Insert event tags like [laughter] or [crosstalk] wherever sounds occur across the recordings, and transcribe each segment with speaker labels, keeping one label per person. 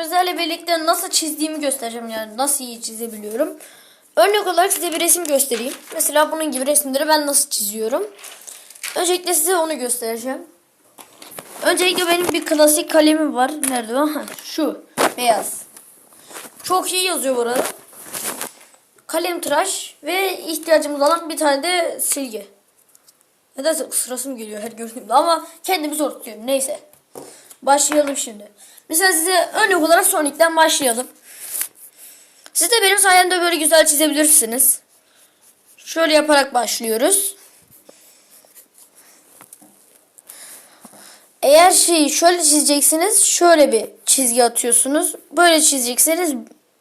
Speaker 1: Sizlerle birlikte nasıl çizdiğimi göstereceğim yani nasıl iyi çizebiliyorum. Örnek olarak size bir resim göstereyim. Mesela bunun gibi resimleri ben nasıl çiziyorum. Öncelikle size onu göstereceğim. Öncelikle benim bir klasik kalemim var. Nerede o? Şu beyaz. Çok iyi yazıyor burada. Kalem tıraş ve ihtiyacımız olan bir tane de silgi. Nedense sırasım geliyor her gördüğümde ama kendimi zor tutuyorum. Neyse. Başlayalım şimdi. Mesela size örnek olarak Sonic'ten başlayalım. Siz de benim sayemde böyle güzel çizebilirsiniz. Şöyle yaparak başlıyoruz. Eğer şeyi şöyle çizeceksiniz, şöyle bir çizgi atıyorsunuz. Böyle çizeceksiniz,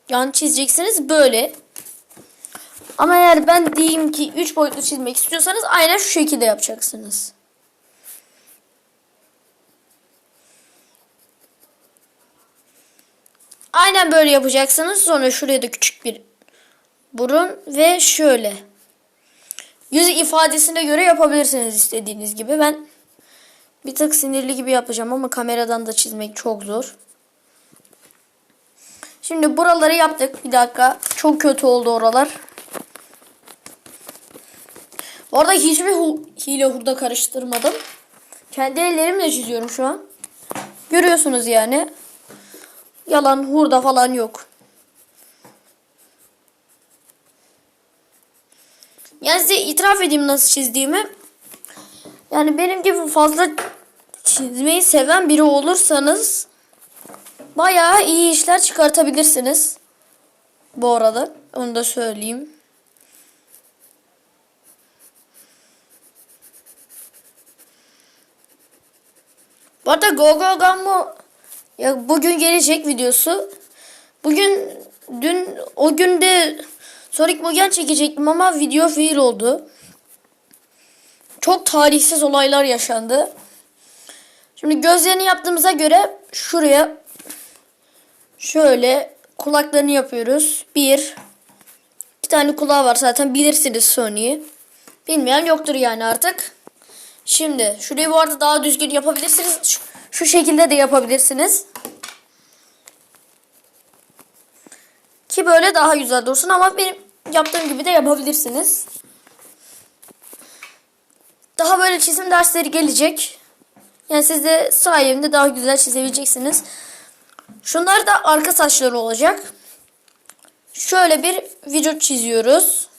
Speaker 1: yani çizeceksiniz böyle. Ama eğer ben diyeyim ki 3 boyutlu çizmek istiyorsanız aynen şu şekilde yapacaksınız. Aynen böyle yapacaksınız. Sonra şuraya da küçük bir burun ve şöyle. Yüz ifadesine göre yapabilirsiniz istediğiniz gibi. Ben bir tık sinirli gibi yapacağım ama kameradan da çizmek çok zor. Şimdi buraları yaptık. Bir dakika. Çok kötü oldu oralar. Orada hiçbir hu hile hurda karıştırmadım. Kendi ellerimle çiziyorum şu an. Görüyorsunuz yani. Yalan hurda falan yok. Yani size itiraf edeyim nasıl çizdiğimi. Yani benim gibi fazla çizmeyi seven biri olursanız bayağı iyi işler çıkartabilirsiniz. Bu arada onu da söyleyeyim. Bu arada Go Go Gambo ya bugün gelecek videosu. Bugün dün o günde Sonic Mugen çekecektim ama video fail oldu. Çok tarihsiz olaylar yaşandı. Şimdi gözlerini yaptığımıza göre şuraya şöyle kulaklarını yapıyoruz. Bir. iki tane kulağı var zaten bilirsiniz Sony'yi. Bilmeyen yoktur yani artık. Şimdi şurayı bu arada daha düzgün yapabilirsiniz. Şu, şu şekilde de yapabilirsiniz. Ki böyle daha güzel dursun ama benim yaptığım gibi de yapabilirsiniz. Daha böyle çizim dersleri gelecek. Yani siz de sayemde daha güzel çizebileceksiniz. Şunlar da arka saçları olacak. Şöyle bir vücut çiziyoruz.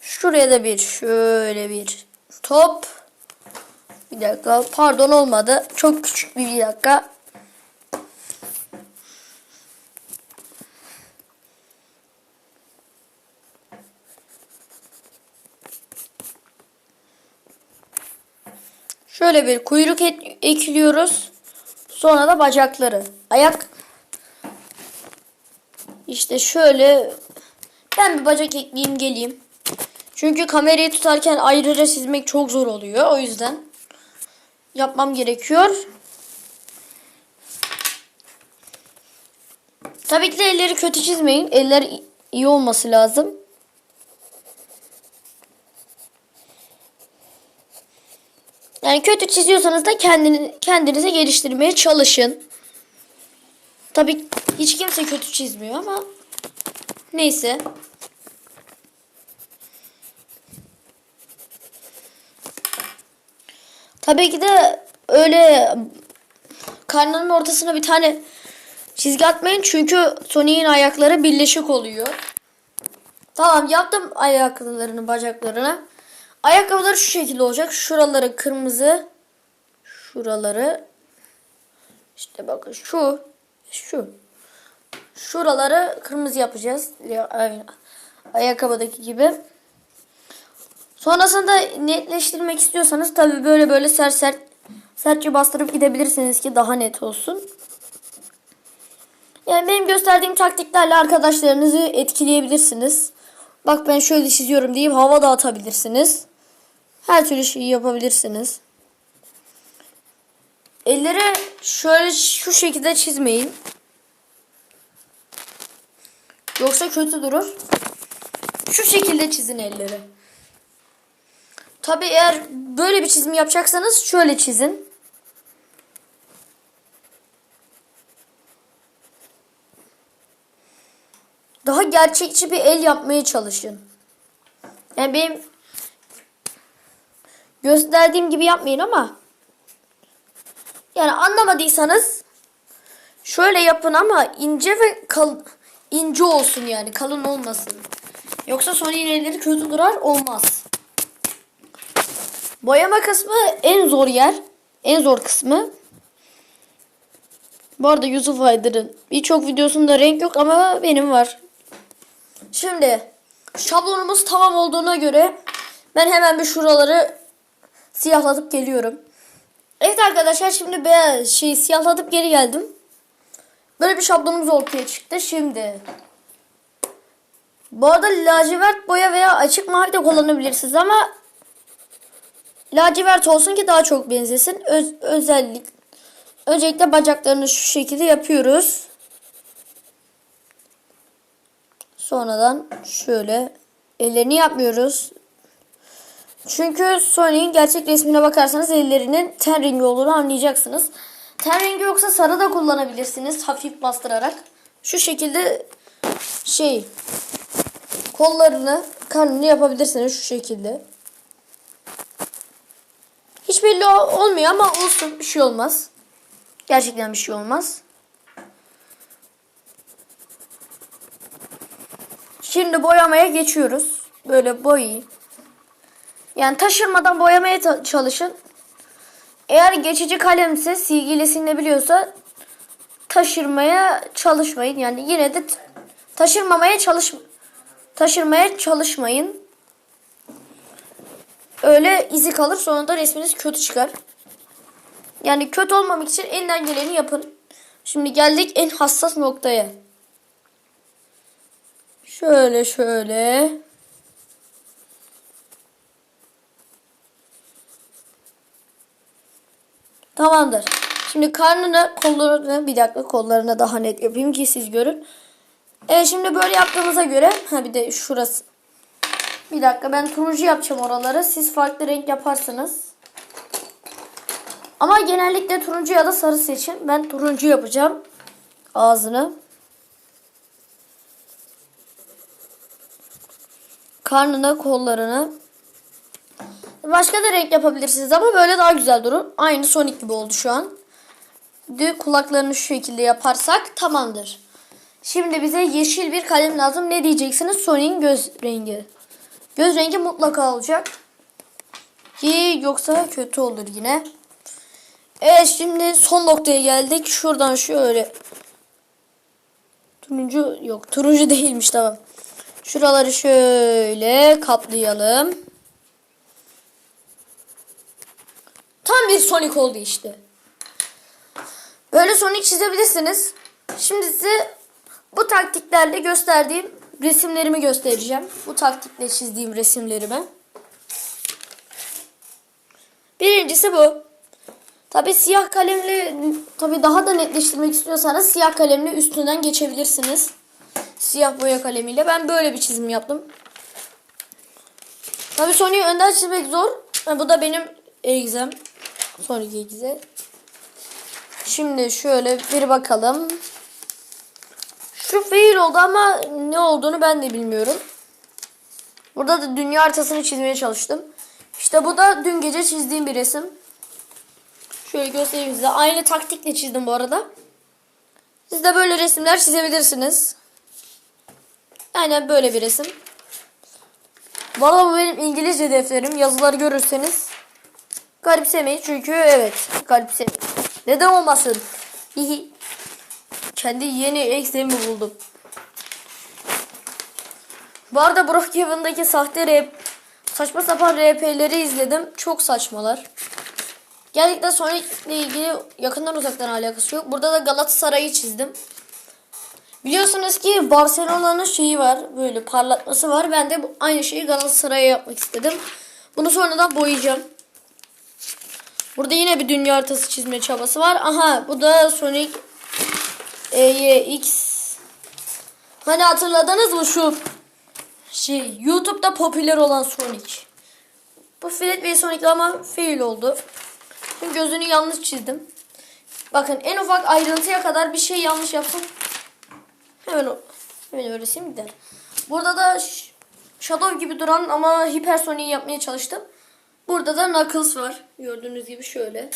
Speaker 1: Şuraya da bir şöyle bir top. Bir dakika pardon olmadı. Çok küçük bir, dakika. Şöyle bir kuyruk ekliyoruz. Sonra da bacakları. Ayak işte şöyle ben bir bacak ekleyeyim geleyim. Çünkü kamerayı tutarken ayrıca çizmek çok zor oluyor. O yüzden yapmam gerekiyor. Tabii ki de elleri kötü çizmeyin. Eller iyi olması lazım. Yani kötü çiziyorsanız da kendini, kendinize geliştirmeye çalışın. Tabii hiç kimse kötü çizmiyor ama neyse. Tabii ki de öyle karnının ortasına bir tane çizgi atmayın çünkü Sonic'in ayakları birleşik oluyor. Tamam yaptım ayaklarını bacaklarına. Ayakkabıları şu şekilde olacak. Şuraları kırmızı. Şuraları işte bakın şu şu şuraları kırmızı yapacağız. Aynı ayakkabıdaki gibi. Sonrasında netleştirmek istiyorsanız tabi böyle böyle sert sert sertçe bastırıp gidebilirsiniz ki daha net olsun. Yani benim gösterdiğim taktiklerle arkadaşlarınızı etkileyebilirsiniz. Bak ben şöyle çiziyorum deyip hava dağıtabilirsiniz. Her türlü şeyi yapabilirsiniz. Elleri şöyle şu şekilde çizmeyin. Yoksa kötü durur. Şu şekilde çizin elleri. Tabi eğer böyle bir çizim yapacaksanız şöyle çizin. Daha gerçekçi bir el yapmaya çalışın. Yani benim gösterdiğim gibi yapmayın ama yani anlamadıysanız şöyle yapın ama ince ve kal ince olsun yani kalın olmasın. Yoksa son iğneleri kötü durar olmaz. Boyama kısmı en zor yer. En zor kısmı. Bu arada Yusuf Aydır'ın birçok videosunda renk yok ama benim var. Şimdi şablonumuz tamam olduğuna göre ben hemen bir şuraları siyahlatıp geliyorum. Evet arkadaşlar şimdi beyaz şey siyahlatıp geri geldim. Böyle bir şablonumuz ortaya çıktı. Şimdi bu arada lacivert boya veya açık mavi de kullanabilirsiniz ama lacivert olsun ki daha çok benzesin. Öz, özellik öncelikle bacaklarını şu şekilde yapıyoruz. Sonradan şöyle ellerini yapmıyoruz. Çünkü Sony'in gerçek resmine bakarsanız ellerinin ten rengi olduğunu anlayacaksınız. Ten rengi yoksa sarı da kullanabilirsiniz hafif bastırarak. Şu şekilde şey kollarını, karnını yapabilirsiniz şu şekilde. Hiç belli ol- olmuyor ama olsun bir şey olmaz. Gerçekten bir şey olmaz. Şimdi boyamaya geçiyoruz. Böyle boyayın. Yani taşırmadan boyamaya çalışın. Eğer geçici kalemse silgiyle silinebiliyorsa taşırmaya çalışmayın. Yani yine de taşırmamaya çalış taşırmaya çalışmayın. Öyle izi kalır sonra da resminiz kötü çıkar. Yani kötü olmamak için elinden geleni yapın. Şimdi geldik en hassas noktaya. Şöyle şöyle. Tamamdır. Şimdi karnını, kollarını bir dakika kollarını daha net yapayım ki siz görün. Evet şimdi böyle yaptığımıza göre ha bir de şurası. Bir dakika ben turuncu yapacağım oraları. Siz farklı renk yaparsınız. Ama genellikle turuncu ya da sarı seçin. Ben turuncu yapacağım. Ağzını. Karnına, kollarını. Başka da renk yapabilirsiniz ama böyle daha güzel durur. Aynı Sonic gibi oldu şu an. De kulaklarını şu şekilde yaparsak tamamdır. Şimdi bize yeşil bir kalem lazım. Ne diyeceksiniz? Sonic'in göz rengi. Göz rengi mutlaka olacak. Ki yoksa kötü olur yine. Evet şimdi son noktaya geldik. Şuradan şöyle. Turuncu yok. Turuncu [laughs] değilmiş tamam. Şuraları şöyle kaplayalım. Tam bir Sonic oldu işte. Böyle Sonic çizebilirsiniz. Şimdi size bu taktiklerle gösterdiğim resimlerimi göstereceğim. Bu taktikle çizdiğim resimlerimi. Birincisi bu. Tabi siyah kalemle tabi daha da netleştirmek istiyorsanız siyah kalemle üstünden geçebilirsiniz. Siyah boya kalemiyle. Ben böyle bir çizim yaptım. Tabi Sonic'i önden çizmek zor. Ha, bu da benim egzem. Sonic egze. Şimdi şöyle bir bakalım. Şu fail oldu ama ne olduğunu ben de bilmiyorum. Burada da dünya haritasını çizmeye çalıştım. İşte bu da dün gece çizdiğim bir resim. Şöyle göstereyim size. Aynı taktikle çizdim bu arada. Siz de böyle resimler çizebilirsiniz. Aynen böyle bir resim. Arada bu benim İngilizce defterim. Yazıları görürseniz garipsemeyin. Çünkü evet garipsemeyin. Neden olmasın? Hihi. Kendi yeni eksenimi buldum. Bu arada Brookhaven'daki sahte rap, saçma sapan RP'leri izledim. Çok saçmalar. Gerçekten Sonic ile ilgili yakından uzaktan alakası yok. Burada da Galatasaray'ı çizdim. Biliyorsunuz ki Barcelona'nın şeyi var. Böyle parlatması var. Ben de aynı şeyi Galatasaray'a yapmak istedim. Bunu sonradan boyayacağım. Burada yine bir dünya haritası çizme çabası var. Aha bu da Sonic EYX. Hani hatırladınız mı şu şey YouTube'da popüler olan Sonic. Bu Filet Bey Sonic ama fail oldu. Çünkü gözünü yanlış çizdim. Bakın en ufak ayrıntıya kadar bir şey yanlış yapsam hemen o. Böyle resim gider. Burada da Shadow gibi duran ama hipersonic yapmaya çalıştım. Burada da Knuckles var. Gördüğünüz gibi şöyle.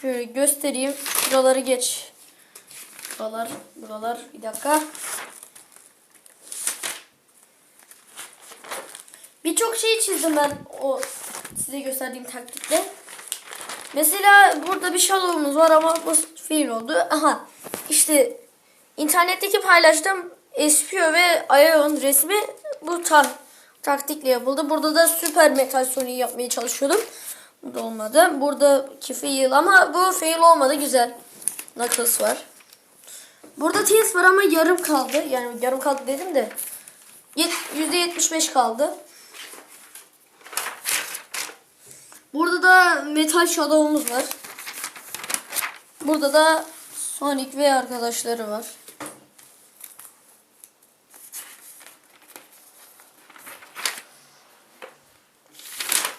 Speaker 1: Şöyle göstereyim. Buraları geç. Buralar, buralar. Bir dakika. Birçok şey çizdim ben o size gösterdiğim taktikle. Mesela burada bir shadow'umuz var ama bu fail oldu. Aha işte internetteki paylaştığım Espio ve Aeon resmi bu tar taktikle yapıldı. Burada da süper metal Sony yapmaya çalışıyordum. Bu da olmadı. Buradaki fail ama bu fail olmadı güzel. Knuckles var. Burada Tails var ama yarım kaldı. Yani yarım kaldı dedim de. Yet- %75 kaldı. Burada da Metal Shadow'umuz var. Burada da Sonic ve arkadaşları var.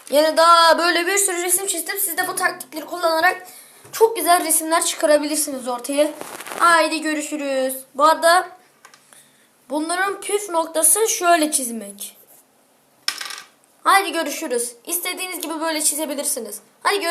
Speaker 1: Yani daha böyle bir sürü resim çizdim. Siz de bu taktikleri kullanarak çok güzel resimler çıkarabilirsiniz ortaya. Haydi görüşürüz. Bu arada bunların püf noktası şöyle çizmek. Haydi görüşürüz. İstediğiniz gibi böyle çizebilirsiniz. Hadi görüşürüz.